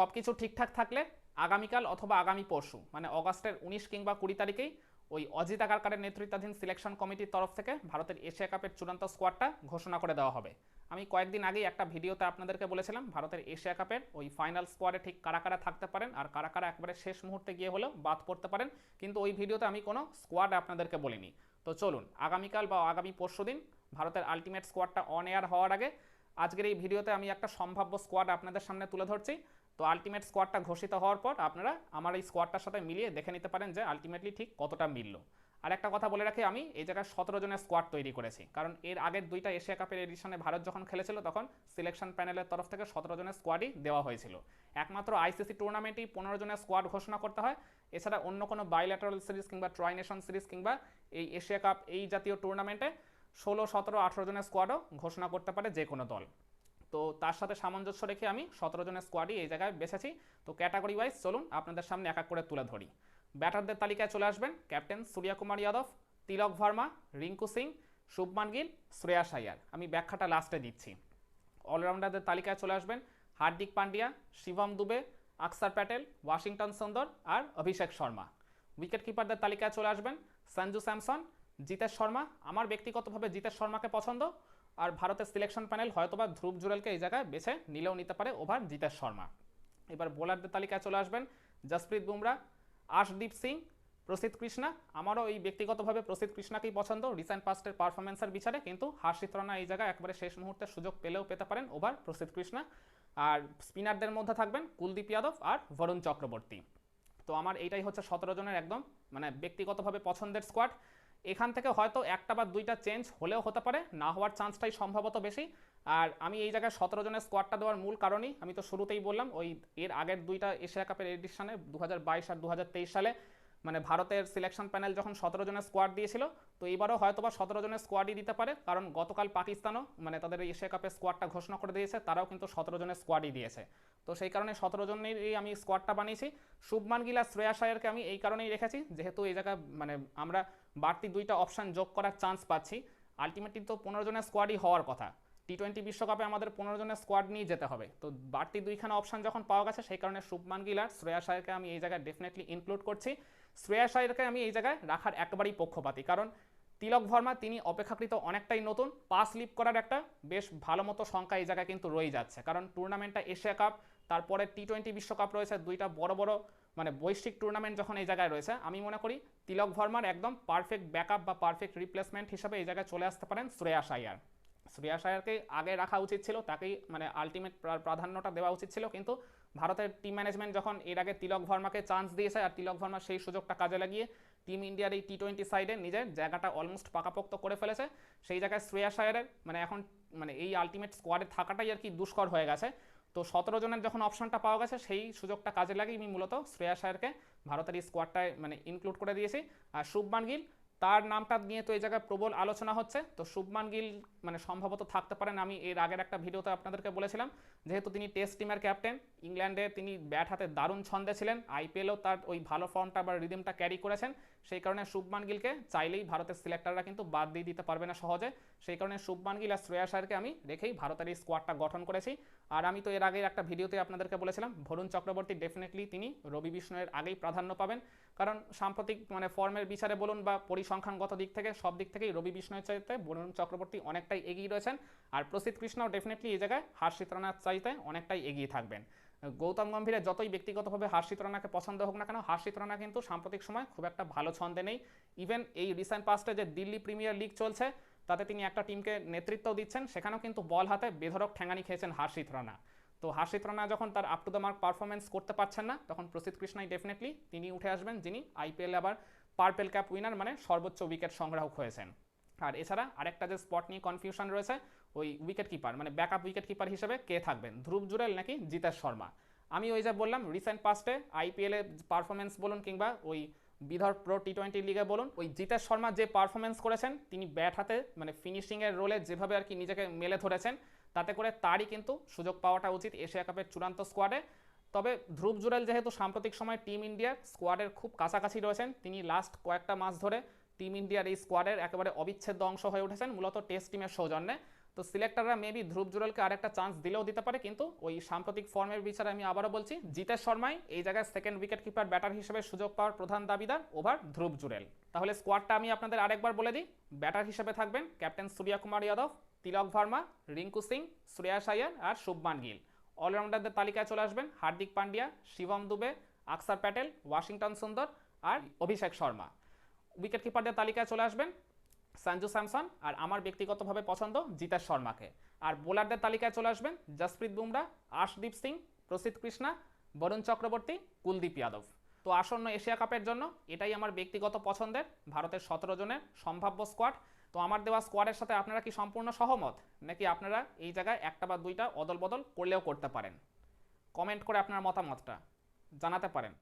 সব কিছু ঠিকঠাক থাকলে আগামীকাল অথবা আগামী পরশু মানে অগাস্টের উনিশ কিংবা কুড়ি তারিখেই ওই অজিত আগারকারের নেতৃত্বাধীন সিলেকশন কমিটির তরফ থেকে ভারতের এশিয়া কাপের চূড়ান্ত স্কোয়াডটা ঘোষণা করে দেওয়া হবে। আমি কয়েকদিন আগেই একটা ভিডিওতে আপনাদেরকে বলেছিলাম, ভারতের এশিয়া কাপের ওই ফাইনাল স্কোয়াডে ঠিক কারা কারা থাকতে পারেন আর কারা কারা একবারে শেষ মুহূর্তে গিয়ে হলেও বাদ পড়তে পারেন, কিন্তু ওই ভিডিওতে আমি কোনো স্কোয়াড আপনাদেরকে বলিনি। তো চলুন, আগামীকাল বা আগামী পরশু দিন ভারতের আলটিমেট স্কোয়াডটা অন এয়ার হওয়ার আগে আজকের এই ভিডিওতে আমি একটা সম্ভাব্য স্কোয়াড আপনাদের সামনে তুলে ধরছি। তো আলটিমেট স্কোয়াডটা ঘোষিত হওয়ার পর আপনারা আমার এই স্কোয়াডটার সাথে মিলিয়ে দেখে নিতে পারেন যে আলটিমেটলি ঠিক কতটা মিলল। আর একটা কথা বলে রাখি আমি, এই জায়গায় সতেরো জনের স্কোয়াড তৈরি করেছি। কারণ এর আগের দুইটা এশিয়া কাপের এডিশনে ভারত যখন খেলেছিল তখন সিলেকশন প্যানেলের তরফ থেকে সতেরো জনের স্কোয়াডই দেওয়া হয়েছিল। একমাত্র আইসিসি টুর্নামেন্টেই পনেরো জনের স্কোয়াড ঘোষণা করতে হয়। এছাড়া অন্য কোনো বাইল্যাটারাল সিরিজ কিংবা ট্রাইনেশন সিরিজ কিংবা এই এশিয়া কাপ এই জাতীয় টুর্নামেন্টে ষোলো, সতেরো, আঠেরো জনের স্কোয়াডও ঘোষণা করতে পারে যে কোনো দল। তো তার সাথে সামঞ্জস্য রেখে আমি সতেরো জনের স্কোয়াডই এই জায়গায় বেছেছি। তো ক্যাটাগরি ওয়াইজ চলুন আপনাদের সামনে এক এক করে তুলে ধরি। ব্যাটারদের তালিকায় চলে আসবেন ক্যাপ্টেন সূর্যকুমার যাদব, তিলক ভার্মা, রিঙ্কু সিং, শুভমান গিল, শ্রেয়াস আয়ার। আমি ব্যাখ্যাটা লাস্টে দিচ্ছি। অলরাউন্ডারদের তালিকায় চলে আসবেন হার্দিক পান্ডিয়া, শিবম দুবে, আকসার প্যাটেল, ওয়াশিংটন সুন্দর আর অভিষেক শর্মা। উইকেট কিপারদের তালিকায় চলে আসবেন সঞ্জু স্যামসন, জিতেশ শর্মা। আমার ব্যক্তিগতভাবে জিতেশ শর্মাকে পছন্দ। আর ভারতের সিলেকশন প্যানেল হয়তোবা ধ্রুব জুরেলকে এই জায়গায় বেছে নিলেও নিতে পারে ওভার জিতেশ শর্মা। এবার বোলারদের তালিকায় চলে আসবেন জসপ্রীত বুমরা, আশদীপ সিং প্রসিদ্ধ কৃষ্ণা। আমারও এই ব্যক্তিগতভাবে প্রসিদ্ধ কৃষ্ণাকেই পছন্দ। রিসেন্ট পাস্টের পারফরমেন্সের বিচারে কিন্তু হার্ষিত রানা এই জায়গায় একবারে শেষ মুহূর্তে সুযোগ পেলেও পেতে পারেন ওভার প্রসিদ্ধ কৃষ্ণা। আর স্পিনারদের মধ্যে থাকবেন কুলদীপ যাদব আর বরুণ চক্রবর্তী। তো আমার এইটাই হচ্ছে সতেরো জনের একদম মানে ব্যক্তিগতভাবে পছন্দের স্কোয়াড এখান থেকে হয়তো একটা বা দুইটা চেঞ্জ হলেও হতে পারে, না হওয়ার চান্সটাই সম্ভবত বেশি। আর আমি এই জায়গায় সতেরো জনের স্কোয়াডটা দেওয়ার মূল কারণই, আমি তো শুরুতেই বললাম, ওই এর আগের দুইটা এশিয়া কাপের এডিশনে দু হাজার বাইশ আর দু হাজার তেইশ সালে মানে ভারতের সিলেকশন প্যানেল যখন সতেরো জনের স্কোয়াড দিয়েছিল, তো এবারও হয়তো বা সতেরো জনের স্কোয়াডই দিতে পারে, কারণ গতকাল পাকিস্তানও মানে তাদের এশিয়া কাপের স্কোয়াডটা ঘোষণা করে দিয়েছে, তারাও কিন্তু সতেরো জনের স্কোয়াডই দিয়েছে। তো সেই কারণে সতেরো জনেরই আমি স্কোয়াডটা বানিয়েছি। শুভমান গিল শ্রেয়া সায়ারকে আমি এই কারণেই রেখেছি, যেহেতু এই জায়গায় মানে আমরা বাড়তি দুইটা অপশান যোগ করার চান্স পাচ্ছি। আলটিমেটলি তো পনেরো জনের স্কোয়াডই হওয়ার কথা। টি টোয়েন্টি বিশ্বকাপে আমাদের পনেরো জনের স্কোয়াড নিয়ে যেতে হবে। তো বাড়তি দুইখানা অপশান যখন পাওয়া গেছে, সেই কারণে শুভমান গিল আর শ্রেয়া সায়ারকে আমি এই জায়গায় ডেফিনেটলি ইনক্লুড করছি। শ্রেয়া সায়ারকে আমি এই জায়গায় রাখার একেবারেই পক্ষপাতী, কারণ তিলক ভর্মা তিনি অপেক্ষাকৃত অনেকটাই নতুন পাস লিপ করার একটা বেশ ভালো মতো সংখ্যা এই জায়গায় কিন্তু রয়ে যাচ্ছে। কারণ টুর্নামেন্টটা এশিয়া কাপ, তারপরে টি টোয়েন্টি বিশ্বকাপ রয়েছে, দুইটা বড় বড় মানে বৈশ্বিক টুর্নামেন্ট যখন এই জায়গায় রয়েছে, আমি মনে করি তিলক ভর্মার একদম পারফেক্ট ব্যাকআপ বা পারফেক্ট রিপ্লেসমেন্ট হিসাবে এই জায়গায় চলে আসতে পারেন শ্রেয়া সায়ার শ্রেয়া সায়ারকে আগে রাখা উচিত ছিল, তাকেই মানে আলটিমেট প্রাধান্যটা দেওয়া উচিত ছিল, কিন্তু ভারতের টিম ম্যানেজমেন্ট যখন এর আগে তিলক ভর্মাকে চান্স দিয়েছে আর তিলক ভর্মা সেই সুযোগটা কাজে লাগিয়ে টিম ইন্ডিয়ার এই টি টোয়েন্টি সাইডে নিজের জায়গাটা অলমোস্ট পাকাপোক্ত করে ফেলেছে। সেই জায়গায় শ্রেয়া সায়ারের মানে এখন মানে এই আলটিমেট স্কোয়াডে থাকাটাই আর কি দুষ্কর হয়ে গেছে। তো সতেরো জনের যখন অপশনটা পাওয়া গেছে, সেই সুযোগটা কাজে লাগিয়ে আমি মূলত শ্রেয়া সায়ারকে ভারতের এই স্কোয়াডটায় মানে ইনক্লুড করে দিয়েছি। আর শুভমান গিল তার নামটা নিয়ে তো এই জায়গায় প্রবল আলোচনা হচ্ছে। তো শুভমান গিল মানে সম্ভবত থাকতে পারেন, আমি এর আগের একটা ভিডিওতে আপনাদেরকে বলেছিলাম, যেহেতু তিনি টেস্ট টিমের ক্যাপ্টেন, ইংল্যান্ডে তিনি ব্যাট হাতে দারুণ ছন্দে ছিলেন, আইপিএলও তার ওই ভালো ফর্মটা বা রিদিমটা ক্যারি করেছেন। সেই কারণে শুভমান গিলকে চাইলেই ভারতের সিলেক্টররা কিন্তু বাদ দিয়ে দিতে পারবে না সহজে। সেই কারণে শুভমান গিল আর শ্রেয়া সারকে আমি রেখেই ভারতের এই স্কোয়াডটা গঠন করেছি। আর আমি তো এর আগে একটা ভিডিওতে আপনাদেরকে বলেছিলাম ভরুণ চক্রবর্তী ডেফিনেটলি তিনি রবি বিষ্ণুয়ের আগেই প্রাধান্য পাবেন। কারণ সাম্প্রতিক মানে ফর্মের বিচারে বলুন বা পরিসংখ্যানগত দিক থেকে, সব দিক থেকেই রবি বিষ্ণুয়ের চাইতে বরুণ চক্রবর্তী অনেকটাই এগিয়ে রয়েছেন। আর প্রসিদ্ধ কৃষ্ণও ডেফিনেটলি এই জায়গায় হার্ষিত রানার চাইতে অনেকটাই এগিয়ে থাকবেন। গৌতম গম্ভীরের যতই ব্যক্তিগতভাবে হার্ষিত রানাকে পছন্দ হোক না কেন, হার্ষিত রানা কিন্তু সাম্প্রতিক সময় খুব একটা ভালো ছন্দে নেই। ইভেন এই রিসেন্ট পাস্টে যে দিল্লি প্রিমিয়ার লিগ চলছে, তাতে তিনি একটা টিমকে নেতৃত্ব দিচ্ছেন, সেখানেও কিন্তু বল হাতে বেধরক ঠ্যাঙানি খেয়েছেন হার্ষিত রানা। তো হার্ষিত রানা যখন তার up to the mark performance করতে পারছেন না, তখন প্রসিদ্ধ কৃষ্ণাই ডেফিনেটলি তিনি উঠে আসবেন, যিনি আইপিএল আবার পার্পেল ক্যাপ উইনার মানে সর্বোচ্চ উইকেট সংগ্রাহক হয়েছেন। আর এছাড়া আরেকটা যে স্পট নিয়ে কনফিউশন রয়েছে ওই উইকেট কিপার মানে ব্যাকআপ উইকেট কিপার হিসেবে কে থাকবেন? ধ্রুব জুরেল নাকি জিতেশ শর্মা? আমি ওই যে বললাম রিসেন্ট পাস্টে আইপিএলে পারফরমেন্স বলুন কিংবা ওই বিধর প্রো টি টোয়েন্টি লিগে বলুন, ওই জিতেশ শর্মা যে পারফরমেন্স করেছেন, তিনি ব্যাট হাতে মানে ফিনিশিংয়ের রোলে যেভাবে আর কি নিজেকে মেলে ধরেছেন, তাতে করে তারই কিন্তু সুযোগ পাওয়াটা উচিত এশিয়া কাপের চূড়ান্ত স্কোয়াডে তবে ধ্রুব জুরেল যেহেতু সাম্প্রতিক সময় টিম ইন্ডিয়ার স্কোয়াডের খুব কাছাকাছি রয়েছেন, তিনি লাস্ট কয়েকটা মাস ধরে টিম ইন্ডিয়ার এই স্কোয়াডের একেবারে অবিচ্ছেদ্য অংশ হয়ে উঠেছেন, মূলত টেস্ট টিমের সৌজন্যে। তো সিলেক্টররা মেবি ধ্রুব জুরেলকে আরেকটা চান্স দিলেও দিতে পারে, কিন্তু ওই সাম্প্রতিক ফর্মের বিচারে আমি আবারও বলছি, জিতেশ শর্মাই এই জায়গায় সেকেন্ড উইকেট কিপার ব্যাটার হিসেবে সুযোগ পাওয়ার প্রধান দাবিদার ওভার ধ্রুব জুরেল তাহলে স্কোয়াডটা আমি আপনাদের আরেকবার বলে দিই ব্যাটার হিসেবে থাকবেন ক্যাপ্টেন সূর্যা কুমার যাদব, তিলক ভার্মা, রিঙ্কু সিং, শ্রেয়াস আয়ার আর শুভমান গিল। অলরাউন্ডারদের তালিকায় চলে আসবেন হার্দিক পান্ডিয়া, শিবম দুবে, আকসার প্যাটেল, ওয়াশিংটন সুন্দর আর অভিষেক শর্মা। উইকেট কিপারদের তালিকায় চলে আসবেন সঞ্জু স্যামসন আর আমার ব্যক্তিগতভাবে পছন্দ জিতেশ শর্মাকে। আর বোলারদের তালিকায় চলে আসবেন জসপ্রীত বুমরা, আশদীপ সিং প্রসিদ্ধ কৃষ্ণা, বরুণ চক্রবর্তী, কুলদীপ যাদব। তো আসন্ন এশিয়া কাপের জন্য এটাই আমার ব্যক্তিগত পছন্দের, ভারতের সতেরো জনের সম্ভাব্য স্কোয়াড তো আমার দেওয়া স্কোয়াডের সাথে আপনারা কি সম্পূর্ণ সহমত? নাকি আপনারা এই জায়গায় একটা বা দুইটা অদল বদল করলেও করতে পারেন? কমেন্ট করে আপনার মতামতটা জানাতে পারেন।